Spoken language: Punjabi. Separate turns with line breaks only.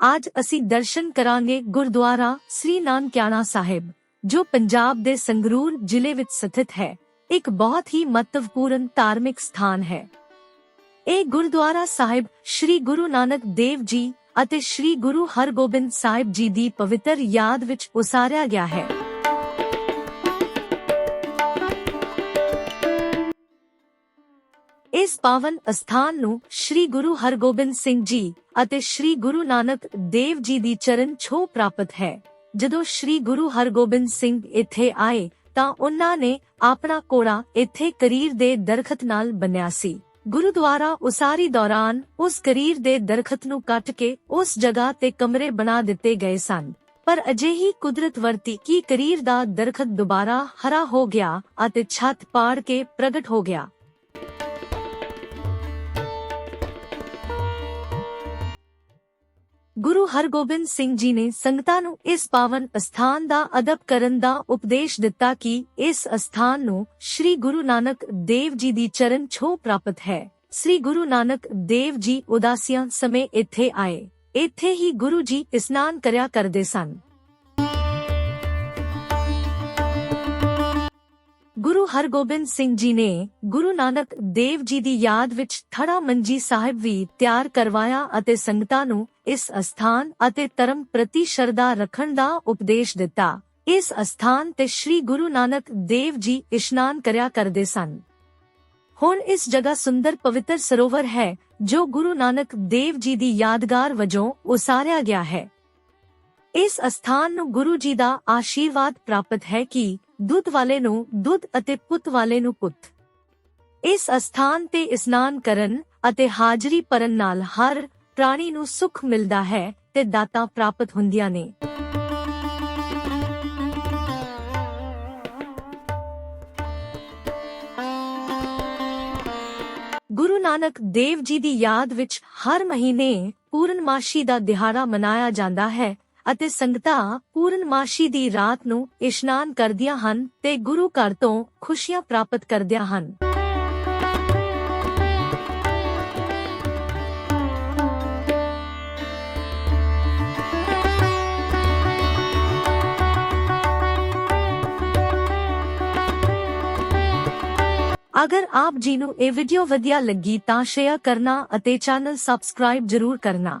ਅੱਜ ਅਸੀਂ ਦਰਸ਼ਨ ਕਰਾਂਗੇ ਗੁਰਦੁਆਰਾ ਸ੍ਰੀ ਨਾਨਕਿਆਣਾ ਸਾਹਿਬ, ਜੋ ਪੰਜਾਬ ਦੇ ਸੰਗਰੂਰ ਜ਼ਿਲ੍ਹੇ ਵਿੱਚ ਸਥਿਤ ਹੈ। ਇੱਕ ਬਹੁਤ ਹੀ ਮਹੱਤਵਪੂਰਨ ਧਾਰਮਿਕ ਸਥਾਨ ਹੈ। ਇਹ ਗੁਰਦੁਆਰਾ ਸਾਹਿਬ ਸ੍ਰੀ ਗੁਰੂ ਨਾਨਕ ਦੇਵ ਜੀ ਅਤੇ ਸ੍ਰੀ ਗੁਰੂ ਹਰਗੋਬਿੰਦ ਸਾਹਿਬ ਜੀ ਦੀ ਪਵਿੱਤਰ ਯਾਦ ਵਿੱਚ ਉਸਾਰਿਆ ਗਿਆ ਹੈ। ਇਸ ਪਾਵਨ ਅਸਥਾਨ ਨੂੰ ਸ੍ਰੀ ਗੁਰੂ ਹਰਗੋਬਿੰਦ ਸਿੰਘ ਜੀ ਅਤੇ ਸ੍ਰੀ ਗੁਰੂ ਨਾਨਕ ਦੇਵ ਜੀ ਦੀ ਚਰਨ ਛੋਹ ਪ੍ਰਾਪਤ ਹੈ। ਜਦੋਂ ਸ੍ਰੀ ਗੁਰੂ ਹਰਗੋਬਿੰਦ ਸਿੰਘ ਇੱਥੇ ਆਏ ਤਾਂ ਉਹਨਾਂ ਨੇ ਆਪਣਾ ਕੋੜਾ ਇੱਥੇ ਕਰੀਰ ਦੇ ਦਰਖਤ ਨਾਲ ਬੰਨਿਆ ਸੀ। ਗੁਰਦੁਆਰਾ ਉਸਾਰੀ ਦੌਰਾਨ ਉਸ ਕਰੀਰ ਦੇ ਦਰਖਤ ਨੂੰ ਕੱਟ ਕੇ ਉਸ ਜਗ੍ਹਾ ਤੇ ਕਮਰੇ ਬਣਾ ਦਿੱਤੇ ਗਏ ਸਨ। ਪਰ ਅਜਿਹੀ ਕੁਦਰਤ ਵਰਤੀ ਕਿ ਕਰੀਰ ਦਾ ਦਰਖਤ ਦੁਬਾਰਾ ਹਰਾ ਹੋ ਗਿਆ ਅਤੇ ਛੱਤ ਪਾੜ ਕੇ ਪ੍ਰਗਟ ਹੋ ਗਿਆ। ਗੁਰੂ ਹਰਗੋਬਿੰਦ ਸਿੰਘ ਜੀ ਨੇ ਸੰਗਤਾਂ ਨੂੰ ਇਸ ਪਾਵਨ ਅਸਥਾਨ ਦਾ ਅਦਬ ਕਰਨ ਦਾ ਉਪਦੇਸ਼ ਦਿੱਤਾ ਕਿ ਇਸ ਅਸਥਾਨ ਨੂੰ ਸ੍ਰੀ ਗੁਰੂ ਨਾਨਕ ਦੇਵ ਜੀ ਦੀ ਚਰਨ ਛੋਹ ਪ੍ਰਾਪਤ ਹੈ। ਸ੍ਰੀ ਗੁਰੂ ਨਾਨਕ ਦੇਵ ਜੀ ਉਦਾਸੀਆਂ ਸਮੇਂ ਇੱਥੇ ਆਏ। ਇੱਥੇ ਹੀ ਗੁਰੂ ਜੀ ਇਸਨਾਨ ਕਰਿਆ ਕਰਦੇ ਸਨ। ਗੁਰੂ ਹਰਗੋਬਿੰਦ ਸਿੰਘ ਜੀ ਨੇ ਗੁਰੂ ਨਾਨਕ ਦੇਵ ਜੀ ਦੀ ਯਾਦ ਵਿੱਚ ਥੜਾ ਮੰਜੀ ਸਾਹਿਬ ਵੀ ਤਿਆਰ ਕਰਵਾਇਆ ਅਤੇ ਸੰਗਤਾਂ ਨੂੰ ਇਸ ਅਸਥਾਨ ਅਤੇ ਧਰਮ ਪ੍ਰਤੀ ਸ਼ਰਧਾ ਰੱਖਣ ਦਾ ਉਪਦੇਸ਼ ਦਿੱਤਾ। ਇਸ ਅਸਥਾਨ ਤੇ ਸ੍ਰੀ ਗੁਰੂ ਨਾਨਕ ਦੇਵ ਜੀ ਇਸ਼ਨਾਨ ਕਰਿਆ ਕਰਦੇ ਸਨ। ਹੁਣ ਇਸ ਜਗ੍ਹਾ ਸੁੰਦਰ ਪਵਿੱਤਰ ਸਰੋਵਰ ਹੈ, ਜੋ ਗੁਰੂ ਨਾਨਕ ਦੇਵ ਜੀ ਦੀ ਯਾਦਗਾਰ ਵਜੋਂ ਉਸਾਰਿਆ ਗਿਆ ਹੈ। ਇਸ ਅਸਥਾਨ ਨੂੰ ਗੁਰੂ ਜੀ ਦਾ ਆਸ਼ੀਰਵਾਦ ਪ੍ਰਾਪਤ ਹੈ ਕਿ ਦੁੱਧ ਵਾਲੇ ਨੂੰ ਦੁੱਧ ਅਤੇ ਪੁੱਤ ਵਾਲੇ ਨੂੰ ਪੁੱਤ। ਇਸ ਅਸਥਾਨ ਤੇ ਇਸਨਾਨ ਕਰਨ ਅਤੇ ਹਾਜ਼ਰੀ ਭਰਨ ਨਾਲ ਹਰ ਪ੍ਰਾਣੀ ਨੂੰ ਸੁਖ ਮਿਲਦਾ ਹੈ ਤੇ ਦਾਤਾਂ ਪ੍ਰਾਪਤ ਹੁੰਦੀਆਂ ਨੇ। ਗੁਰੂ ਨਾਨਕ ਦੇਵ ਜੀ ਦੀ ਯਾਦ ਵਿੱਚ ਹਰ ਮਹੀਨੇ ਪੂਰਨਮਾਸ਼ੀ ਦਾ ਦਿਹਾੜਾ ਮਨਾਇਆ ਜਾਂਦਾ ਹੈ ਅਤੇ ਸੰਗਤਾਂ ਪੂਰਨਮਾਸ਼ੀ ਦੀ ਰਾਤ ਨੂੰ ਇਸ਼ਨਾਨ ਕਰਦੀਆਂ ਹਨ ਤੇ ਗੁਰੂ ਘਰ ਤੋਂ ਖੁਸ਼ੀਆਂ ਪ੍ਰਾਪਤ ਕਰਦੀਆਂ ਹਨ। ਅਗਰ ਆਪ ਜੀ ਨੂੰ ਇਹ ਵੀਡੀਓ ਵਧੀਆ ਲੱਗੀ ਤਾਂ ਸ਼ੇਅਰ ਕਰਨਾ ਅਤੇ ਚੈਨਲ ਸਬਸਕ੍ਰਾਈਬ ਜ਼ਰੂਰ ਕਰਨਾ।